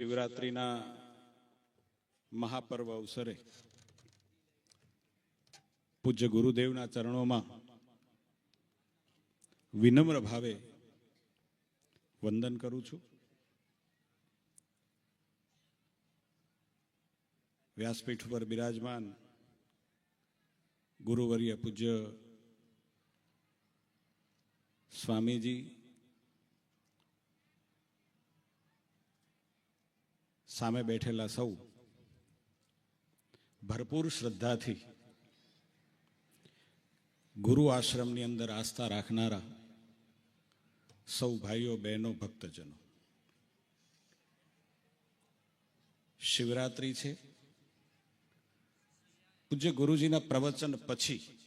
શિવરાત્રિના મહાપર્વ અવસરે પૂજ્ય ગુરુદેવના ચરણોમાં વિનમ્ર ભાવે વંદન કરું છું. વ્યાસપીઠ ઉપર બિરાજમાન ગુરુવર્ય પૂજ્ય સ્વામીજી સામે બેઠેલા સૌ ભરપૂર શ્રદ્ધાથી ગુરુ આશ્રમની અંદર આસ્થા રાખનારા સૌ ભાઈઓ, બહેનો, ભક્તજનો. શિવરાત્રિ છે. પૂજ્ય ગુરુજીના પ્રવચન પછી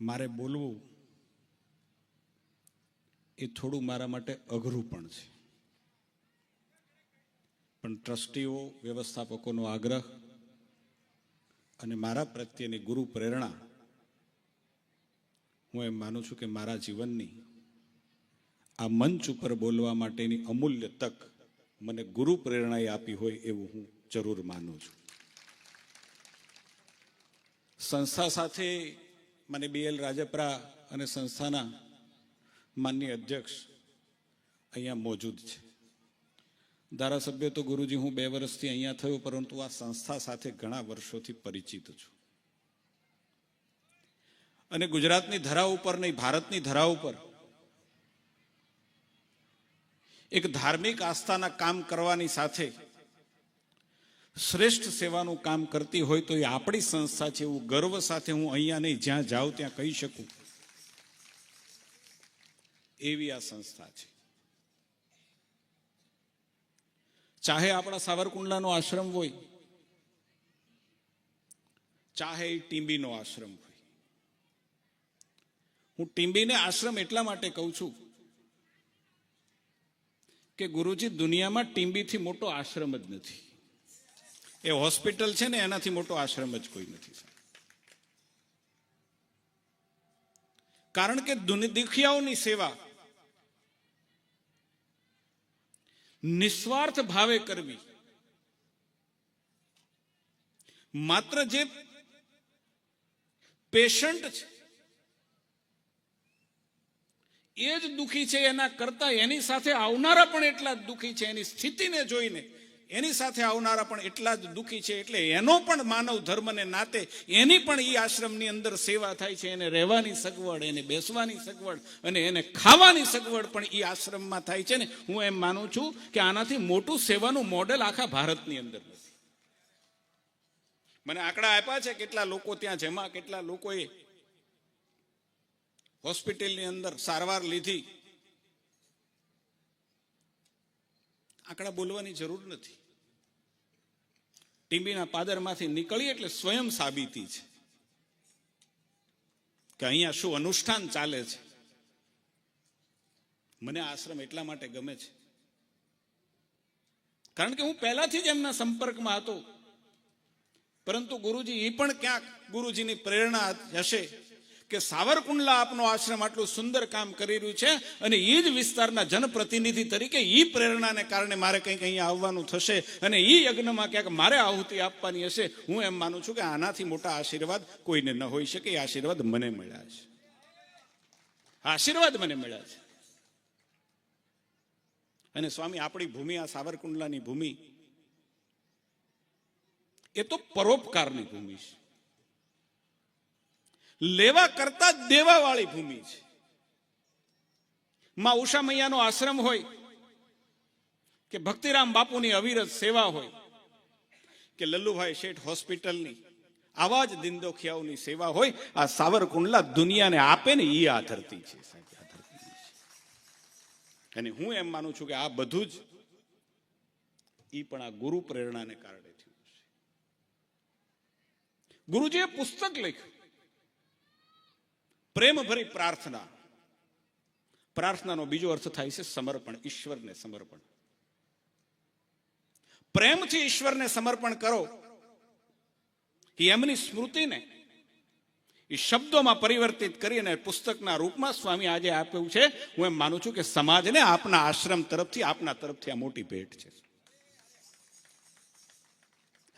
મારે બોલવું એ થોડું મારા માટે અઘરું પણ છે. પણ ટ્રસ્ટીઓ, વ્યવસ્થાપકોનો આગ્રહ અને મારા પ્રત્યેની ગુરુ પ્રેરણા, હું એમ માનું છું કે મારા જીવનની આ મંચ ઉપર બોલવા માટેની અમૂલ્ય તક મને ગુરુ પ્રેરણાએ આપી હોય એવું હું જરૂર માનું છું. સંસ્થા સાથે મને બી એલ રાજપરા અને સંસ્થાના માન્ય અધ્યક્ષ અહીંયા મોજૂદ છે. ધારાસભ્ય તો ગુરુજી, હું બે વર્ષથી અહીંયા થયો, પરંતુ આ સંસ્થા સાથે ઘણા વર્ષોથી પરિચિત છું. અને ગુજરાતની ધરા ઉપર નહીં, ભારતની ધરા ઉપર એક ધાર્મિક આસ્થાના કામ કરવાની સાથે શ્રેષ્ઠ સેવાનું કામ કરતી હોય તો એ આપણી સંસ્થા છે, એવું ગર્વ સાથે હું અહીંયા નહીં, જ્યાં જાઉં ત્યાં કહી શકું. એવી આ સંસ્થા છે. ચાહે આપણા સાવરકુંડલાનો આશ્રમ હોય, ચાહે એ ટીંબીનો આશ્રમ હોય. હું ટીંબીને આશ્રમ એટલા માટે કહું છું કે ગુરુજી, દુનિયામાં ટીંબીથી મોટો આશ્રમ જ નથી. એ હોસ્પિટલ છે ને, એનાથી મોટો આશ્રમ જ કોઈ નથી કારણ કે દુનિ- દુખિયાઓની સેવા નિસ્વાર્થ ભાવે કરવી. માત્ર જે પેશન્ટ છે, એ જ દુખી છે એના કરતા એની સાથે આવનારા પણ એટલા જ દુખી છે, એની સ્થિતિને જોઈને એની સાથે આવનારા પણ એટલા જ દુઃખી છે એટલે એનો પણ માનવ ધર્મને નાતે એની પણ એ આશ્રમની અંદર સેવા થાય છે, એને રહેવાની સગવડ, એને બેસવાની સગવડ અને એને ખાવાની સગવડ પણ એ આશ્રમમાં થાય છે ને. હું એમ માનું છું કે આનાથી મોટું સેવાનું મોડેલ આખા ભારતની અંદર નથી. મને આંકડા આપ્યા છે કેટલા લોકો ત્યાં જેમાં કેટલા લોકોએ હોસ્પિટલની અંદર સારવાર લીધી. આંકડા બોલવાની જરૂર નથી. ટીંબીના પાદરમાંથી નીકળી એટલે સ્વયં સાબિતી છે. કે અહીંયા શું અનુષ્ઠાન ચાલે છે? મને આશ્રમ એટલા માટે ગમે છે. કારણ કે હું પહેલાથી જ એમના સંપર્કમાં હતો. પરંતુ ગુરુજી એ પણ ક્યાંક ગુરુજીની પ્રેરણા હશે. કે સાવરકુંડલા આપનો આશ્રમ આટલું સુંદર કામ કરી રહ્યું છે અને એ જ વિસ્તારના જનપ્રતિનિધિ તરીકે એ પ્રેરણાને કારણે મારે કંઈક અહીંયા આવવાનું થશે અને એ યજ્ઞમાં ક્યાંક મારે આહુતિ આપવાની હશે. હું એમ માનું છું કે આનાથી મોટા આશીર્વાદ કોઈને ન હોઈ શકે. એ આશીર્વાદ મને મળ્યા છે. આશીર્વાદ મને મળ્યા છે. અને સ્વામી, આપણી ભૂમિ, આ સાવરકુંડલાની ભૂમિ એ તો પરોપકારની ભૂમિ છે. લેવા કરતા દેવાવાળી દેવા વાળી ભૂમિ છે. માં ઉષા મૈયાનો આશ્રમ હોય, કે ભક્તિરામ બાપુની અવિરત સેવા હોય, કે લલ્લુભાઈ શેઠ હોસ્પિટલની આવા જ દિનદોખિયાઓની સેવા હોય, આ સાવરકુંડલા દુનિયાને આપે ને એ આ ધરતી છે. અને હું એમ માનું છું કે આ બધું જ એ પણ આ ગુરુ પ્રેરણાને કારણે થયું છે. ગુરુજીએ પુસ્તક લખ્યું. પ્રેમ ભરી પ્રાર્થના. પ્રાર્થનાનો બીજો અર્થ થાય છે સમર્પણ, ઈશ્વરને સમર્પણ. પ્રેમથી ઈશ્વરને સમર્પણ કરો. એ એમની સ્મૃતિને એ શબ્દોમાં પરિવર્તિત કરી અને પુસ્તકના રૂપમાં સ્વામી આજે આપ્યું છે. હું એમ માનું છું કે સમાજને આપના આશ્રમ તરફથી, આપના તરફથી આ મોટી ભેટ છે.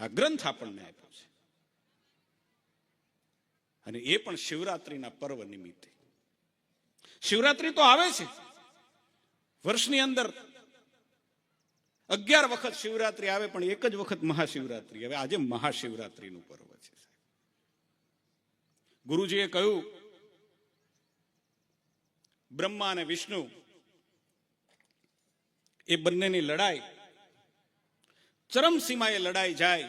આ ગ્રંથ આપણને આપ્યો. અને એ પણ શિવરાત્રિના પર્વ નિમિત્તે. શિવરાત્રિ તો આવે છે. વર્ષની અંદર અગિયાર વખત શિવરાત્રિ આવે, પણ એક જ વખત મહાશિવરાત્રિ હવે આજે મહાશિવરાત્રિનું પર્વ છે ગુરુજીએ કહ્યું, બ્રહ્મા અને વિષ્ણુ, એ બંનેની લડાઈ ચરમસીમાએ લડાઈ જાય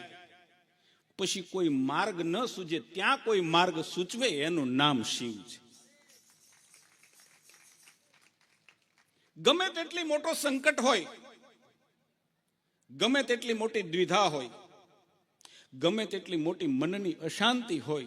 પછી કોઈ માર્ગ ન સૂજે, ત્યાં કોઈ માર્ગ સૂચવે, એનું નામ શિવ છે. ગમે તેટલી મોટો સંકટ હોય, ગમે તેટલી મોટી દ્વિધા હોય, ગમે તેટલી મોટી મનની અશાંતિ હોય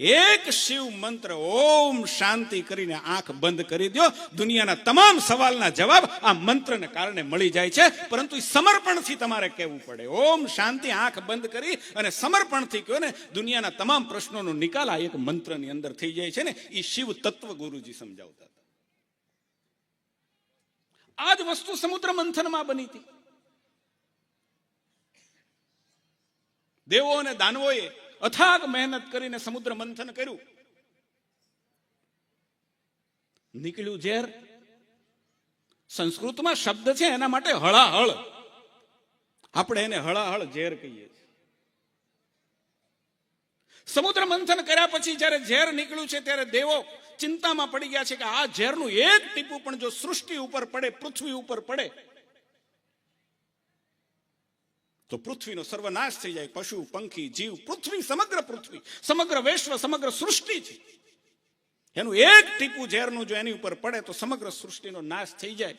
એક શિવ મંત્ર ઓમ શાંતિ કરીને આંખ બંધ કરી દો દુનિયાના તમામ સવાલના જવાબ આ મંત્રને કારણે મળી જાય છે. પરંતુ સમર્પણથી તમારે કહેવું પડે. ઓમ શાંતિ આંખ બંધ કરી અને સમર્પણથી કહો ને, દુનિયાના તમામ પ્રશ્નોનો નિકાલ આ એક મંત્રની અંદર થઈ જાય છે ને. એ શિવ તત્વ ગુરુજી સમજાવતા હતા. આ જ વસ્તુ સમુદ્ર મંથનમાં બની હતી. દેવો અને દાનવોએ અથાગ મહેનત કરીને સમુદ્ર મંથન કર્યું. નીકળ્યું ઝેર. સંસ્કૃતમાં શબ્દ છે, એના માટે હળાહળ. આપણે એને હળાહળ ઝેર કહીએ છીએ. સમુદ્ર મંથન કર્યા પછી જ્યારે ઝેર નીકળ્યું છે, ત્યારે દેવો ચિંતામાં પડી ગયા છે કે આ ઝેરનું એક ટીપું પણ જો સૃષ્ટિ ઉપર પડે, પૃથ્વી ઉપર પડે તો પૃથ્વીનો સર્વનાશ થઈ જાય. પશુ, પંખી, જીવ, પૃથ્વી, સમગ્ર પૃથ્વી, સમગ્ર વિશ્વ, સમગ્ર સૃષ્ટિ છે. એનું એક ટીપું ઝેરનું જો એની ઉપર પડે તો સમગ્ર સૃષ્ટિનો નાશ થઈ જાય.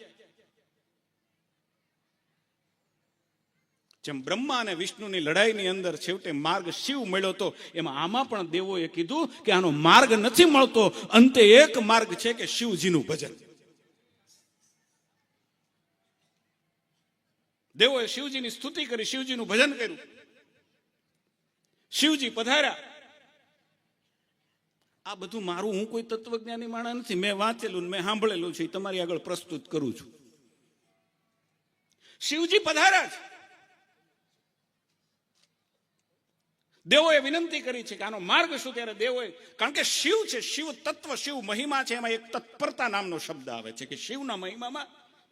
જેમ બ્રહ્મા અને વિષ્ણુની લડાઈની અંદર છેવટે માર્ગ શિવ મળ્યો તો એમાં આમાં પણ દેવોએ કીધું કે આનો માર્ગ નથી મળતો. અંતે એક માર્ગ છે કે શિવજીનું ભજન. દેવોએ શિવજીની સ્તુતિ કરી, શિવજીનું ભજન કર્યું. શિવજી પધાર્યા. આ બધું મારું, હું કોઈ તત્વજ્ઞાની માણસ નથી. મેં વાંચેલું મેં સાંભળેલું છે તમારી આગળ પ્રસ્તુત કરું છું. શિવજી પધાર્યા છે દેવોએ વિનંતી કરી છે કે આનો માર્ગ શું? ત્યારે દેવોએ, કારણ કે શિવ છે, શિવ તત્વ, શિવ મહિમા છે, એમાં એક તત્પરતા નામનો શબ્દ આવે છે કે શિવના મહિમામાં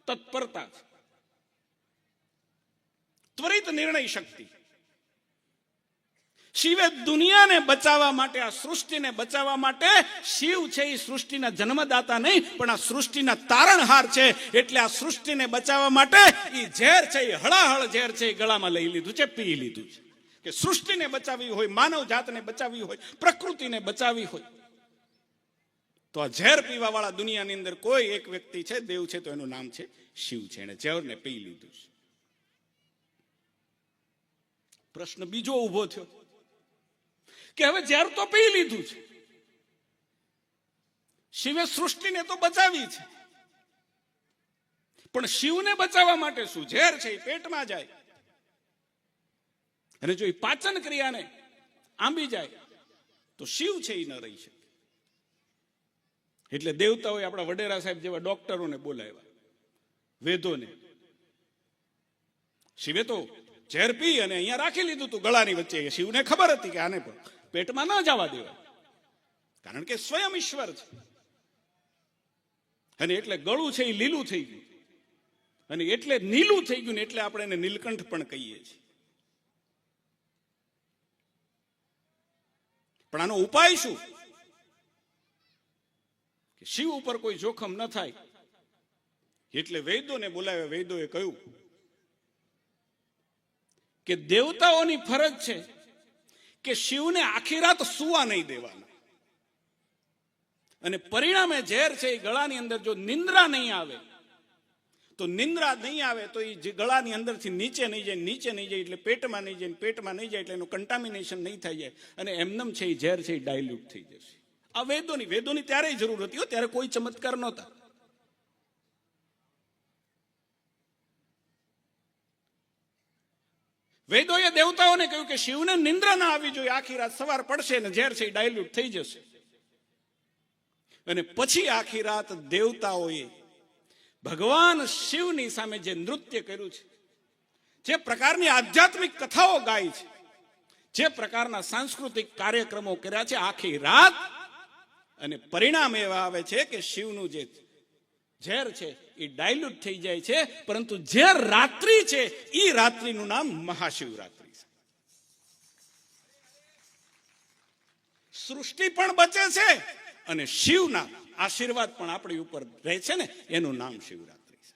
તત્પરતા છે. ત્વરિત નિર્ણય શક્તિ. શિવે દુનિયાને બચાવવા માટે, આ સૃષ્ટિને બચાવવા માટે શિવ છે એ સૃષ્ટિના જન્મદાતા નહીં, પણ આ સૃષ્ટિના તારણહાર છે એટલે આ સૃષ્ટિને બચાવવા માટે એ ઝેર છે એ હળાહળ ઝેર છે એ ગળામાં લઈ લીધું છે, પી લીધું છે. કે સૃષ્ટિને બચાવવી હોય, માનવ જાતને બચાવવી હોય, પ્રકૃતિને બચાવવી હોય. તો આ ઝેર પીવા વાળા દુનિયાની અંદર કોઈ એક વ્યક્તિ છે, દેવ છે, તો એનું નામ છે શિવ છે. એને ઝેરને પી લીધું છે. પ્રશ્ન બીજો ઊભો થયો કે હવે ઝેર તો પી લીધું છે. શિવે સૃષ્ટિને તો બચાવી છે. પણ શિવને બચાવવા માટે શું? ઝેર છે પેટમાં જાય. અને જો એ પાચન ક્રિયાને આંબી જાય, તો શિવ છે એ ન રહી શકે. એટલે દેવતાઓએ આપણા વડેરા સાહેબ જેવા ડોક્ટરોને બોલાવ્યા, વેદોને. શિવે તો ઝેર પી અને અહીંયા રાખી લીધું તું ગળાની વચ્ચે. શિવને ખબર હતી કે આને પણ પેટમાં ના જવા દેવાય કારણ કે સ્વયં ઈશ્વર છે. અને એટલે ગળું છે એ લીલું થઈ ગયું. અને એટલે નીલું થઈ ગયું ને એટલે આપણે એને નીલકંઠ પણ કહીએ છીએ. પણ આનો ઉપાય શું? કે શિવ ઉપર કોઈ જોખમ ન થાય. એટલે વૈદોને બોલાવ્યા. વૈદોએ કહ્યું કે દેવતાઓની ફરજ છે કે શિવને આખી રાત સુવા નહીં દેવાના. અને પરિણામે ઝેર છે એ ગળાની અંદર જો નિંદ્રા નહીં આવે, તો નિંદ્રા નહીં આવે તો એ જે ગળાની અંદરથી નીચે નહીં જાય, નીચે નહીં જાય એટલે પેટમાં નહીં જાય પેટમાં નહીં જાય એટલે એનું કન્ટામિનેશન નહીં થઈ જાય. અને એમનેમ છે એ ઝેર છે એ ડાયલ્યુટ થઈ જશે. આ વેદોની વેદોની ત્યારે જરૂર હતી ત્યારે કોઈ ચમત્કાર નહોતા. વેદોએ દેવતાઓને કહ્યું કે શિવને નિંદ્રા ના આવી જોઈએ, આખી રાત સવાર પડશે ને ઝેર છે ડાયલ્યુટ થઈ જશે. અને પછી આખી રાત દેવતાઓએ ભગવાન શિવની સામે જે નૃત્ય કર્યું છે, જે પ્રકારની આધ્યાત્મિક કથાઓ ગાઈ છે, જે પ્રકારના સાંસ્કૃતિક કાર્યક્રમો કર્યા છે, આખી રાત અને પરિણામ એવા આવે છે કે શિવનું જે ઝેર છે, એ ડાયલ્યુટ થઈ જાય છે, પરંતુ જે રાત્રિ છે એ રાત્રિનું નામ મહાશિવરાત્રિ છે. સૃષ્ટિ પણ બચે છે અને શિવના આશીર્વાદ પણ આપણી ઉપર રહે છે ને, એનું નામ શિવરાત્રિ છે.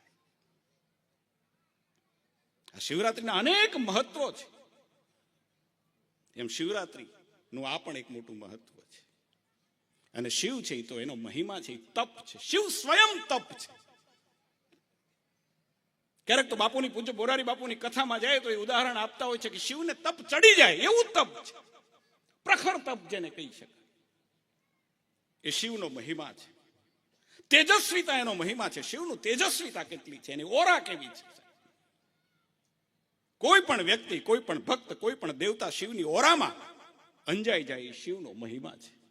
આ શિવરાત્રિના અનેક મહત્વો છે. એમ શિવરાત્રિ નું આ પણ એક મોટું મહત્વ છે. અને શિવ છે તો એનો મહિમા છે તપ છે. શિવ સ્વયં તપ છે. ક્યારેક તો બાપુની પૂજ્ય બોરારી બાપુની કથામાં જાય તો એ ઉદાહરણ આપતા હોય છે કે શિવને તપ ચડી જાય, એવું તપ છે. પ્રખર તપ જેને કહી શકાય. એ શિવનો મહિમા છે. તેજસ્વીતા એનો મહિમા છે. શિવનું તેજસ્વીતા કેટલી છે? એની ઓરા કેવી છે? કોઈ પણ વ્યક્તિ, કોઈ પણ ભક્ત, કોઈ પણ દેવતા શિવની ઓરામાં અંજાઈ જાય એ શિવનો મહિમા છે.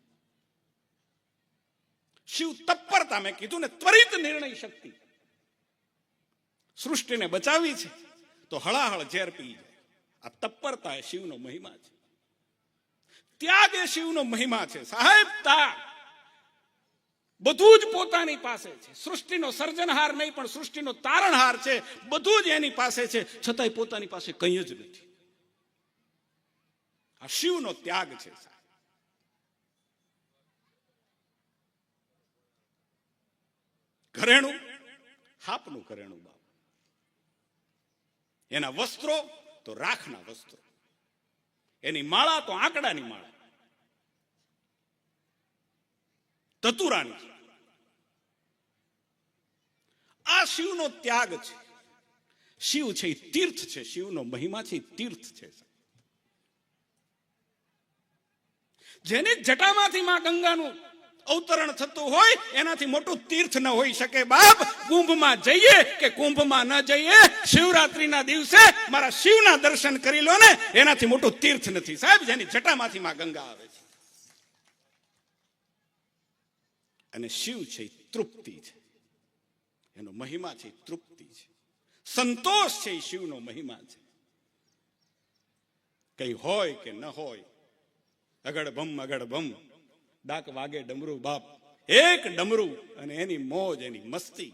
શિવ તત્પરતા મેં કીધું ને ત્વરિત નિર્ણય શક્તિ. સૃષ્ટિને બચાવી છે, તો હળાહળ ઝેર પી જાય. આ તત્પરતા એ શિવનો મહિમા છે. ત્યાગ એ શિવનો મહિમા છે. સાહેબ ત્યાગ બધું જ પોતાની પાસે છે. સૃષ્ટિનો સર્જનહાર નહીં, પણ સૃષ્ટિનો તારણહાર છે. બધું જ એની પાસે છે. છતાંય પોતાની પાસે કંઈ જ નથી. આ શિવનો ત્યાગ છે ઘરેણું, હાપનું ઘરેણું બાપ. એના વસ્ત્રો તો રાખના વસ્ત્રો. એની માળા તો આંકડાની માળા. ધતુરાની. આ શિવનો ત્યાગ છે. શિવ છે એ તીર્થ છે. શિવનો મહિમા છે તીર્થ છે. જેની જટામાંથી માં ગંગાનું અવતરણ થતું હોય, એનાથી મોટું તીર્થ ન હોઈ શકે બાપ. કુંભમાં જઈએ કે કુંભમાં ન જઈએ, શિવરાત્રીના દિવસે મારા શિવના દર્શન કરી લો ને, એનાથી મોટું તીર્થ નથી. સાહેબ, જેની જટામાંથી માં ગંગા આવે છે. અને શિવ છે તૃપ્તિ છે. એનો મહિમા છે તૃપ્તિ છે. સંતોષ છે શિવનો મહિમા છે. કઈ હોય કે ન હોય અગડ બમ અગડ બમ ડાક વાગે ડમરું બાપ. એક ડમરું અને એની મોજ, એની મસ્તી.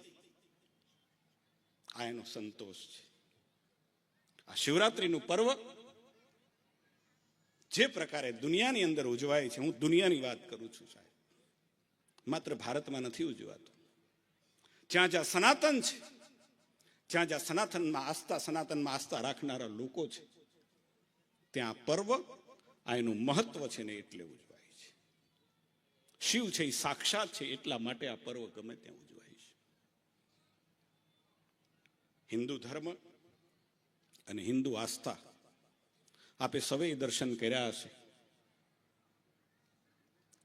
આ એનો સંતોષ છે. આ શિવરાત્રીનું પર્વ જે પ્રકારે દુનિયાની અંદર ઉજવાય છે, હું દુનિયાની વાત કરું છું સાહેબ. માત્ર ભારતમાં નથી ઉજવાતું. જ્યાં જ્યાં સનાતન છે, જ્યાં જ્યાં સનાતનમાં આસ્થા સનાતનમાં આસ્થા રાખનારા લોકો છે, ત્યાં પર્વ આ એનું મહત્વ છે ને એટલે ઉજવાય. છે શિવ છે એ સાક્ષાત છે, એટલા માટે આ પર્વ ગમે ત્યાં ઉજવાય છે. હિન્દુ ધર્મ અને હિન્દુ આસ્થા આપે સવે દર્શન કર્યા હશે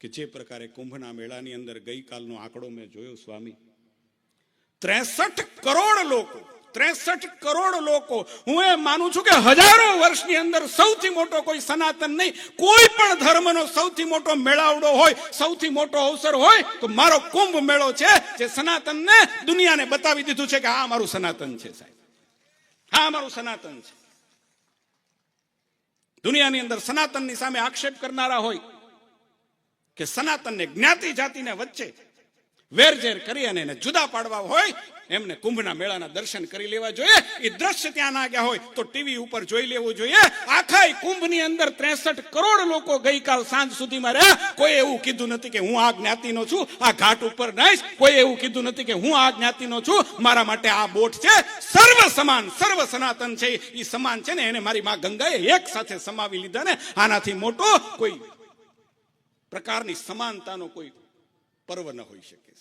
કે જે પ્રકારે કુંભના મેળાની અંદર ગઈકાલનો આંકડો મેં જોયો, સ્વામી. ત્રેસઠ કરોડ લોકો ત્રેસઠ કરોડ લોકો. હું એ માનું છું કે હજારો વર્ષની અંદર સૌથી મોટો કોઈ સનાતન નહીં, કોઈ પણ ધર્મનો સૌથી મોટો મેળાવડો હોય, સૌથી મોટો અવસર હોય, તો મારો કુંભ મેળો છે જે સનાતનને દુનિયાને બતાવી દીધું છે કે આ મારું સનાતન છે સાહેબ. હા મારું સનાતન છે. દુનિયાની અંદર સનાતનની સામે આક્ષેપ કરનારા હોય કે સનાતનને જ્ઞાતિ જાતિને વચ્ચે વેરઝેર કરી અને એને જુદા પાડવા હોય, એમને કુંભના મેળાના દર્શન કરી લેવા જોઈએ. એ દ્રશ્ય ત્યાં ના ગયા હોય તો ટીવી ઉપર જોઈ લેવું જોઈએ. આખા કુંભની અંદર ત્રેસઠ કરોડ લોકો ગઈકાલ સાંજ સુધીમાં રહ્યા. કોઈ એવું કીધું નથી કે હું આ જ્ઞાતિનો છું, આ ઘાટ ઉપર નહીશ કોઈ એવું કીધું નથી કે હું આ જ્ઞાતિનો છું. મારા માટે આ બોટ છે. સર્વ સમાન, સર્વ સનાતન છે. એ સમાન છે ને એને મારી માં ગંગાએ એક સાથે સમાવી લીધા ને. આનાથી મોટો કોઈ પ્રકારની સમાનતાનો કોઈ પર્વ ન હોઈ શકે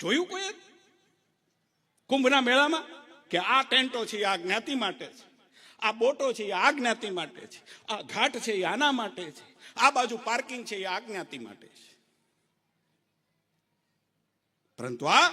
જોયું કોઈ કુંભના મેળામાં કે આ ટેન્ટો છે, આ જ્ઞાતિ માટે છે, આ બોટો છે, આ જ્ઞાતિ માટે છે, આ ઘાટ છે આના માટે છે, આ બાજુ પાર્કિંગ છે આ જ્ઞાતિ માટે છે. પરંતુ આ,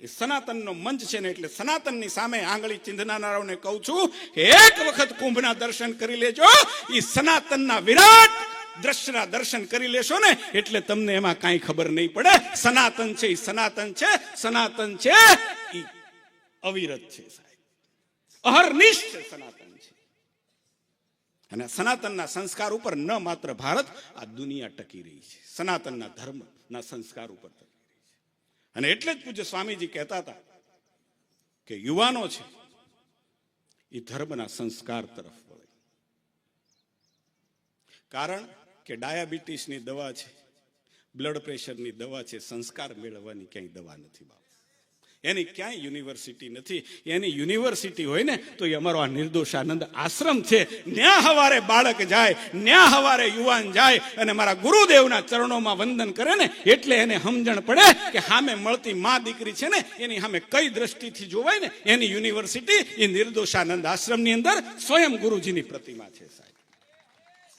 એ સનાતનનો મંચ છે ને એટલે સનાતનની સામે આંગળી ચીંધનારાઓને કહું છું, એક વખત કુંભના દર્શન કરી લેજો એ સનાતનના વિરાટ દ્રશ્યના દર્શન કરી લેશો ને, એટલે તમને એમાં કાંઈ ખબર નહીં પડે. સનાતન છે એ સનાતન છે સનાતન છે, ઈ અવિરત છે સાહેબ. અહર્નિશ સનાતન છે. અને સનાતનના સંસ્કાર ઉપર ન માત્ર ભારત, આ દુનિયા ટકી રહી છે. સનાતનના ધર્મના સંસ્કાર ઉપર ટકી રહી છે. અને એટલે જ પૂજ્ય સ્વામીજી કહેતા હતા કે યુવાનો છે એ ધર્મના સંસ્કાર તરફ વળે. કારણ કે ડાયાબિટીસની દવા છે, બ્લડ પ્રેશરની દવા છે, સંસ્કાર મેળવવાની ક્યાંય દવા નથી બાપ. એની ક્યાંય યુનિવર્સિટી નથી. એની યુનિવર્સિટી હોય ને, તો એ અમારો આ નિર્દોષાનંદ આશ્રમ છે. ન્યા હવારે બાળક જાય, ન્યા હવારે યુવાન જાય અને મારા ગુરુદેવના ચરણોમાં વંદન કરે ને, એટલે એને સમજણ પડે કે સામે મળતી મા દીકરી છે ને, એની સામે કઈ દ્રષ્ટિથી જોવાય ને, એની યુનિવર્સિટી એ નિર્દોષાનંદ આશ્રમની અંદર સ્વયં ગુરુજીની પ્રતિમા છે સાહેબ.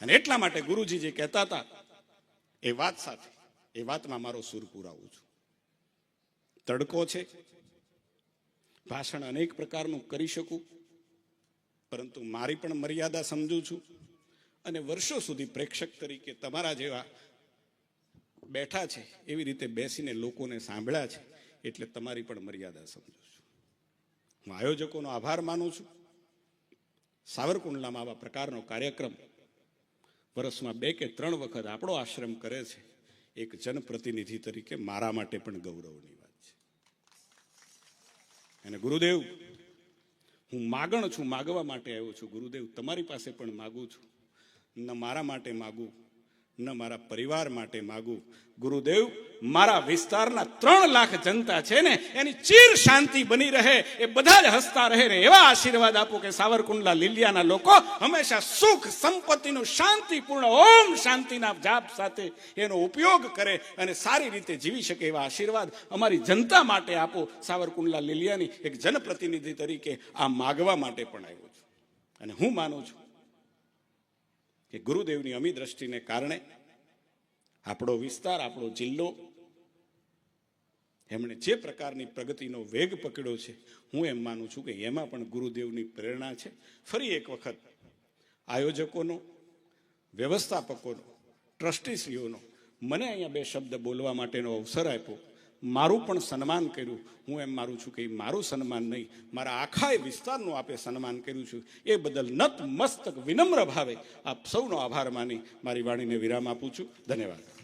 અને એટલા માટે ગુરુજી જે કહેતા હતા, એ વાત સાથે એ વાતમાં મારો સુર પુરાવું છું. તડકો છે, ભાષણ અનેક પ્રકારનું કરી શકું, પરંતુ મારી પણ મર્યાદા સમજું છું અને વર્ષો સુધી પ્રેક્ષક તરીકે તમારા જેવા બેઠા છે, એવી રીતે બેસીને લોકોને સાંભળ્યા છે, એટલે તમારી પણ મર્યાદા સમજું છું. હું આયોજકોનો આભાર માનું છું. સાવરકુંડલામાં આવા પ્રકારનો કાર્યક્રમ વર્ષમાં બે કે ત્રણ વખત આપણો આશ્રમ કરે છે. એક જનપ્રતિનિધિ તરીકે મારા માટે પણ ગૌરવની વાત છે. અને ગુરુદેવ, હું માગણ છું, માગવા માટે આવ્યો છું. ગુરુદેવ, તમારી પાસે પણ માગું છું. ન મારા માટે માગું ન મારા પરિવાર માટે માગું. ગુરુદેવ, મારા વિસ્તારના ત્રણ લાખ જનતા છે ને, એની ચીર શાંતિ બની રહે, એ બધા જ હસતા રહે ને, એવા આશીર્વાદ આપો કે સાવરકુંડલા લીલિયાના લોકો હંમેશા સુખ, સંપત્તિનું શાંતિપૂર્ણ, ઓમ શાંતિના જાપ સાથે એનો ઉપયોગ કરે અને સારી રીતે જીવી શકે એવા આશીર્વાદ અમારી જનતા માટે આપો. સાવરકુંડલા લીલિયાની એક જનપ્રતિનિધિ તરીકે આ માગવા માટે પણ આવ્યો છું. અને હું માનું છું કે ગુરુદેવની અમી દ્રષ્ટિને કારણે આપણો વિસ્તાર, આપણો જિલ્લો એમણે જે પ્રકારની પ્રગતિનો વેગ પકડ્યો છે, હું એમ માનું છું કે એમાં પણ ગુરુદેવની પ્રેરણા છે. ફરી એક વખત આયોજકોનો, વ્યવસ્થાપકોનો, ટ્રસ્ટીશ્રીઓનો મને અહીંયા બે શબ્દ બોલવા માટેનો અવસર આપ્યો. મારું પણ સન્માન કર્યું. હું એમ મારું છું કે મારું સન્માન નહીં, મારા આખા વિસ્તારનું આપે સન્માન કર્યું છું. એ બદલ નત મસ્તક વિનમ્ર ભાવે આપ સૌનો આભાર માની મારી વાણીને વિરામ આપું છું. ધન્યવાદ.